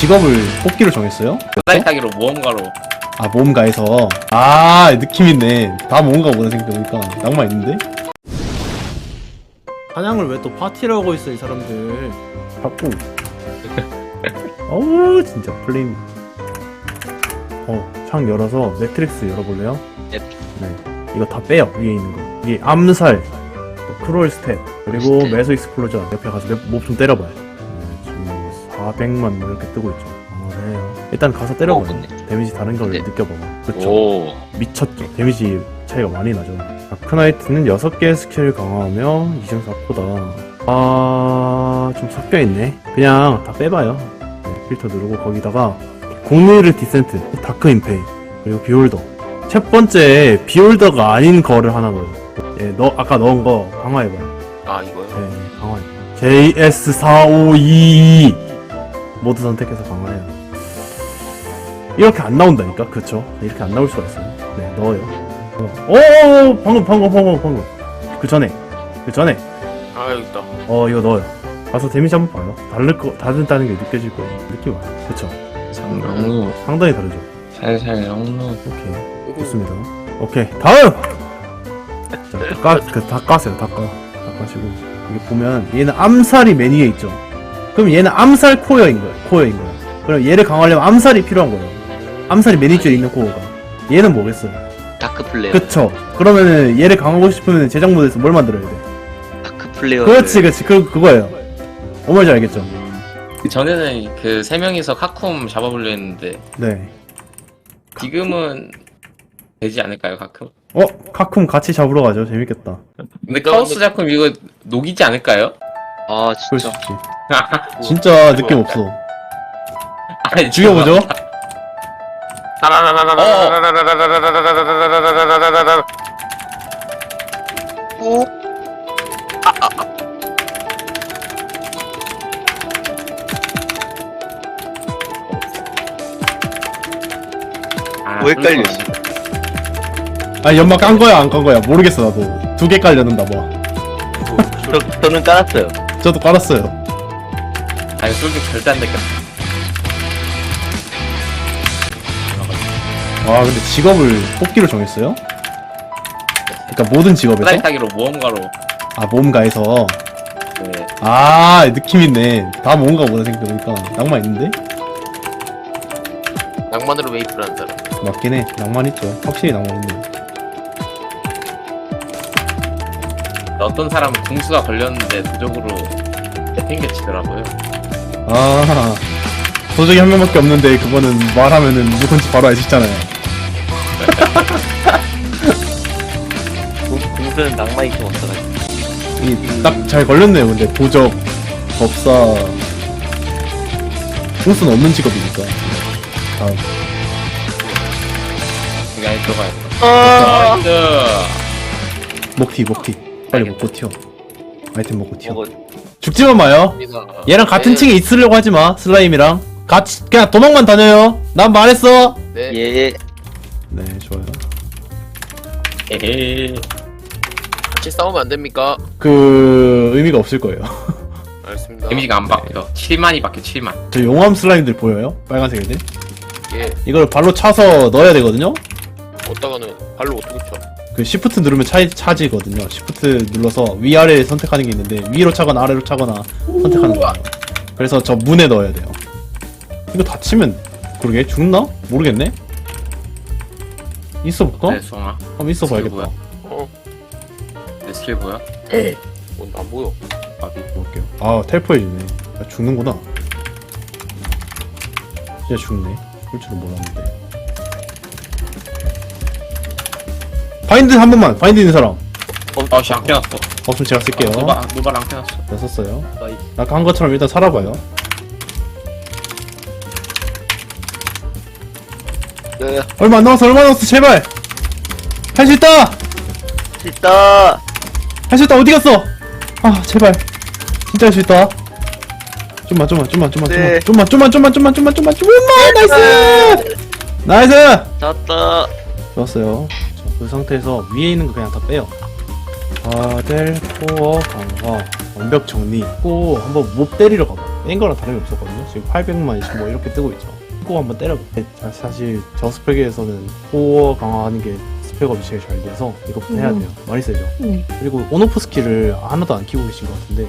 직업을 뽑기로 정했어요? 사다리 타기로 모험가로 아 모험가에서 아 느낌 있네 다 모험가 보다 생각해보니까 낭만 있는데? 사냥을 왜 또 파티를 하고 있어 이 사람들 바꾸 어우 진짜 플레임 어창 열어서 매트릭스 열어볼래요? 넵. 네 이거 다 빼요 위에 있는 거 이게 암살 또 크롤 스텝 그리고. 메소 익스플로전 옆에 가서 몹 좀 때려봐요 네, 지금 400만 뭐 이렇게 뜨고 있죠 아 그래요 일단 가서 때려봐요 어, 근데- 데미지 다른 걸 근데- 느껴봐봐 그쵸 오. 미쳤죠. 데미지 차이가 많이 나죠. 아크나이트는 6개의 스킬을 강화하며 이중 사포다. 아, 좀 섞여있네. 그냥 다 빼봐요. 네, 필터 누르고 거기다가 공유를 디센트, 다크 임페이, 그리고 비올더. 첫 번째 비올더가 아닌 거를 하나 넣어요. 예, 너, 아까 넣은 거 강화해봐요. 아 이거요? 네, 강화해. JS4522 모두 선택해서 강화해요. 이렇게 안 나온다니까, 그쵸? 네, 이렇게 안 나올 수가 있어요. 네, 넣어요. 어, 오, 방금, 방금, 방금, 방금. 그 전에, 그 전에, 아 여기 있다 어, 이거 넣어요. 가서 데미지 한번 봐요. 다를 거, 다른다는 게 느껴질 거예요. 느낌 와요. 그쵸? 상당루 상당히 다르죠. 살살 영루 오케이. 좋습니다. 오케이. 다음! 자, 다 까, 그, 다 까세요. 다 까. 다 까시고. 여기 보면, 얘는 암살이 메뉴에 있죠. 그럼 얘는 암살 코어인 거야. 코어인 거야. 그럼 얘를 강화하려면 암살이 필요한 거예요. 암살이 메뉴에 있는 코어가. 얘는 뭐겠어요? 다크 플레이어. 그쵸. 그러면은 얘를 강화하고 싶으면 제작 모드에서 뭘 만들어야 돼? 다크 플레이어. 그렇지, 그렇지. 그, 그거예요. 뭔 말인지 알겠죠? 그 전에는 그 세 명이서 카쿰 잡아보려 했는데 네. 지금은 되지 않을까요 카쿰? 어? 카쿰 같이 잡으러 가죠. 재밌겠다. 근데 카오스 작품 이거 녹이지 않을까요? 아 그럴 수 진짜. 있지. 진짜 느낌 없어. 아니 죽여보죠. 아, 뭐 헷갈렸어. 아니 연막 깐 거야 안깐 거야 모르겠어 나도 두개 깔렸는다 뭐 저, 저는 깔았어요. 저도 깔았어요 아 이거 솔직히 절대 안 됐겠다 아 근데 직업을 뽑기로 정했어요? 그러니까 모든 직업에서? 사다리 타기로 모험가로 아 모험가에서 네. 아 느낌 있네 다 모험가 보다 생각해보니까 낭만 있는데? 낭만으로 웨이프를 한 사람. 맞긴 해 낭만 있죠 확실히 낭만 있네 어떤 사람은 궁수가 걸렸는데 도적으로 내팽개치더라고요 아 도적이 한 명밖에 없는데 그거는 말하면은 누군지 바로 알수 있잖아요. 공- 공수는 낭만이 좀 없어가지고. 이딱잘 걸렸네요 근데. 도적 법사. 공수는 없는 직업이니까. 다음. 여기 안에 들어가야 돼 아. 나이스. 먹튀 먹튀. 빨리 먹고 튀어 아이템 먹고 튀어 먹어. 죽지만 마요 얘랑 같은 네. 층에 있으려고 하지 마 슬라임이랑 같이 그냥 도망만 다녀요 난 말했어 네. 예. 네 좋아요 에헤이 같이 싸우면 안 됩니까? 그 의미가 없을 거예요 알겠습니다. 데미지가 안 박혀 7만이 박혀 7만 저 용암 슬라임들 보여요? 빨간색 애들 예. 이걸 발로 차서 넣어야 되거든요 어디다가는 발로 어떻게 쳐? 그 시프트 누르면 차, 차지거든요 시프트 눌러서 위아래 선택하는 게 있는데 위로 차거나 아래로 차거나 선택하는 거예요 그래서 저 문에 넣어야 돼요 이거 다치면 그러게 죽나? 모르겠네 있어 볼까? 네 수홍아 한번 있어 봐야겠다 뭐야? 어? 내 스킬 보여? 뭔안 보여. 아비 볼게요. 아 텔포해주네. 야, 죽는구나. 진짜 죽네. 그럴 줄은 몰랐는데. 바인드 한 번만. 바인드 있는 사람. 어씨 안 켜놨어 없으면 제가 쓸게요. 노바 노바를 안 켜놨어 네, 썼어요. 아까 한 것처럼 일단 살아봐요. 네. 얼마 안 남았어. 얼마 안 남았어. 제발. 할 수 있다. 있다. 할 수 있다. 어디 갔어? 아 제발. 진짜 할 수 있다. 좀만 좀만 좀만 좀만 네. 좀만 좀만 좀만 좀만 좀만 좀만 좀만 나이스. 나이스. 졌다. 좋았어요. 자, 그 상태에서 위에 있는 거 그냥 다 빼요. 아델 코어 강화 완벽 정리. 꼭 한번 몹 때리러 가봐. 뺀 거랑 다름이 없었거든요. 지금 800만 25 이렇게 뜨고 있죠. 꼭 한번 때려봐. 자, 사실 저 스펙에서는 코어 강화하는 게 스펙업이 제일 잘 돼서 이거부터 해야 음. 돼요. 많이 세죠. 네. 그리고 온오프 스킬을 하나도 안 키고 계신 것 같은데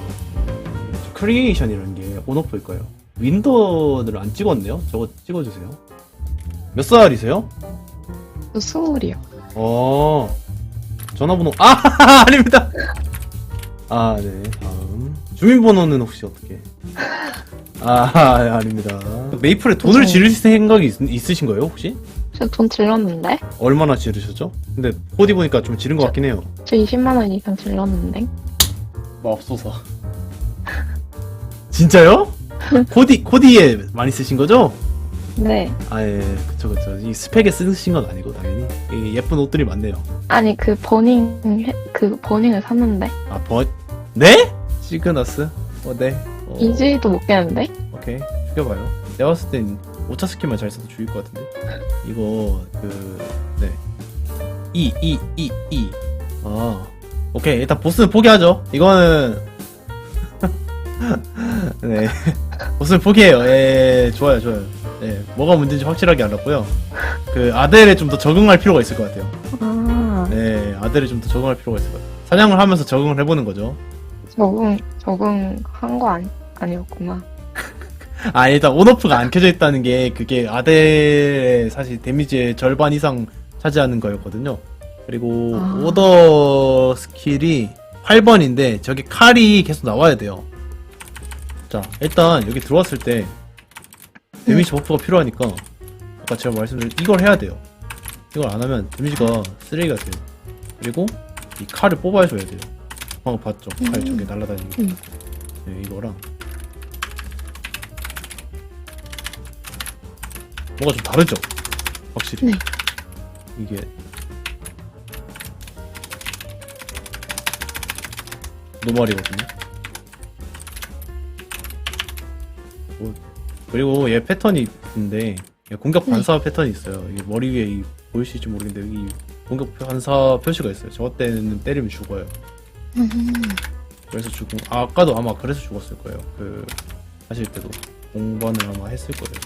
크리에이션이라는 게 온오프일 거예요. 윈도우를 안 찍었네요. 저거 찍어주세요. 몇 살이세요? 저 스물이요. 어 전화번호 아 아닙니다. 아 네. 다음 주민번호는 혹시 어떻게? 아 아닙니다. 메이플에 돈을 저- 지를 생각이 있, 있으신 거예요 혹시? 저 돈 질렀는데? 얼마나 지르셨죠? 근데 코디 보니까 좀 지른 것 같긴 해요. 저 20만원 이상 질렀는데? 맙소사. 진짜요? 코디 코디에 많이 쓰신 거죠? 네. 아예 그쵸 그쵸 이 스펙에 쓰신 건 아니고 당연히 이 예쁜 옷들이 많네요. 아니, 그 버닝, 해- 그 버닝을 샀는데? 아 버... 네? 시그너스? 어 네. 어, 이지도 못 깨는데? 오케이 죽여봐요. 내가 봤을 땐 오차 스킬만 잘 써도 죽일 것 같은데. 이거 그 네. E E E E. 아 오케이 일단 보스는 포기하죠. 이거는 네 보스는 포기해요. 예 좋아요 좋아요. 예 뭐가 문제인지 확실하게 알았고요. 그 아델에 좀 더 적응할 필요가 있을 것 같아요. 아, 네 아델에 좀 더 적응할 필요가 있을 것 같아요. 사냥을 하면서 적응을 해보는 거죠. 적응, 적응한 거 아니, 아니었구나. 아 일단 온오프가 안 켜져 있다는 게 그게 아델의 사실 데미지의 절반 이상 차지하는 거였거든요. 그리고 아. 오더 스킬이 8번인데 저기 칼이 계속 나와야 돼요. 자 일단 여기 들어왔을 때 데미지 버프가 필요하니까 아까 제가 말씀드린 이걸 해야 돼요. 이걸 안 하면 데미지가 쓰레기가 돼요. 그리고 이 칼을 뽑아줘야 돼요. 방금 봤죠? 칼 음. 저기 날아다니는 거. 음. 네, 이거랑 뭔가 좀 다르죠? 확실히 네. 이게 노말이거든요 뭐, 그리고 얘 패턴이 있는데 얘 공격 반사 패턴이 있어요 이게 머리 위에 이, 보이실지 모르겠는데 여기 공격 반사 표시가 있어요 저것 때는 때리면 죽어요 음. 그래서 죽은 아, 아까도 아마 그래서 죽었을 거예요. 그 하실 때도 공반을 아마 했을 거예요.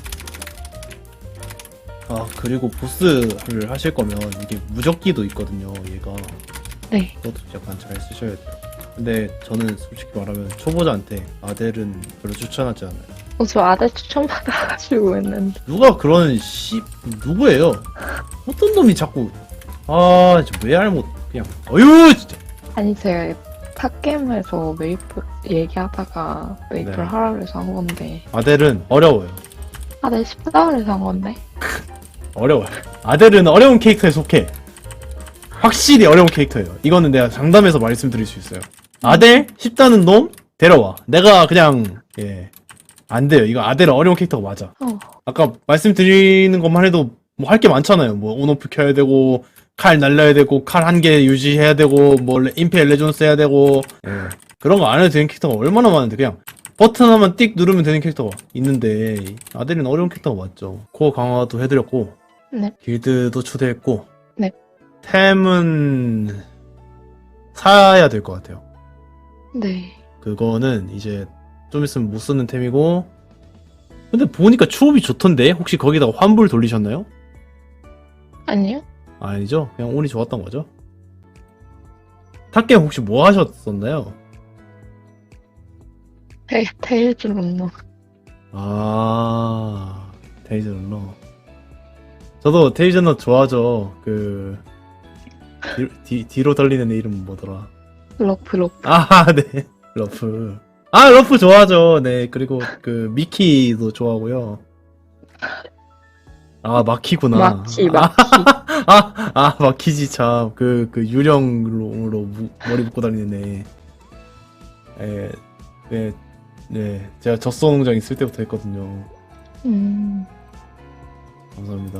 아 그리고 보스를 하실 거면 이게 무적기도 있거든요. 얘가 네. 그것도 약간 잘 쓰셔야 돼요. 근데 저는 솔직히 말하면 초보자한테 아델은 별로 추천하지 않아요. 어, 저 아들 추천받아가지고 했는데. 누가 그런 씨 누구예요? 어떤 놈이 자꾸 아 진짜 왜 알못 그냥 어휴 진짜 아니, 제가 탑게임에서 메이플 얘기하다가 메이플 네. 하라 그래서 한 건데. 아델은 어려워요. 아들 쉽다 그래서 한 건데. 어려워요. 아델은 어려운 캐릭터에 속해. 확실히 어려운 캐릭터예요. 이거는 내가 장담해서 말씀드릴 수 있어요. 아델 쉽다는 놈 데려와. 내가 그냥 예. 안 돼요. 이거 아델은 어려운 캐릭터가 맞아. 어. 아까 말씀드리는 것만 해도 뭐 할 게 많잖아요. 뭐 온오프 켜야 되고 칼 날려야 되고 칼 한 개 유지해야 되고 뭐 임페 레전스 해야 되고 예. 그런 거 안 해도 되는 캐릭터가 얼마나 많은데 그냥 버튼 하나만 띡 누르면 되는 캐릭터가 있는데 아델은 어려운 캐릭터가 맞죠. 코어 강화도 해드렸고 네. 길드도 초대했고 네. 템은 사야 될 것 같아요. 네. 그거는 이제 좀 있으면 못 쓰는 템이고 근데 보니까 추업이 좋던데 혹시 거기다가 환불 돌리셨나요? 아니요? 아니죠 그냥 운이 좋았던 거죠 탁겜 혹시 뭐 하셨었나요? 테, 테일즈 run너. 아 데이즈 run너 저도 run너 좋아하죠 그 뒤, 뒤, 뒤로 달리는 애 이름 뭐더라 러프, 러프. 아네 러프 아 러프 좋아하죠 네 그리고 그 미키도 좋아하고요 아 마키구나 마키, 아, 마키. 아, 아, 마키지 참. 그, 그 유령으로 무- 머리 묶고 다니는 애. 에, 네, 네. 제가 젖소 농장 있을 때부터 했거든요. 음. 감사합니다.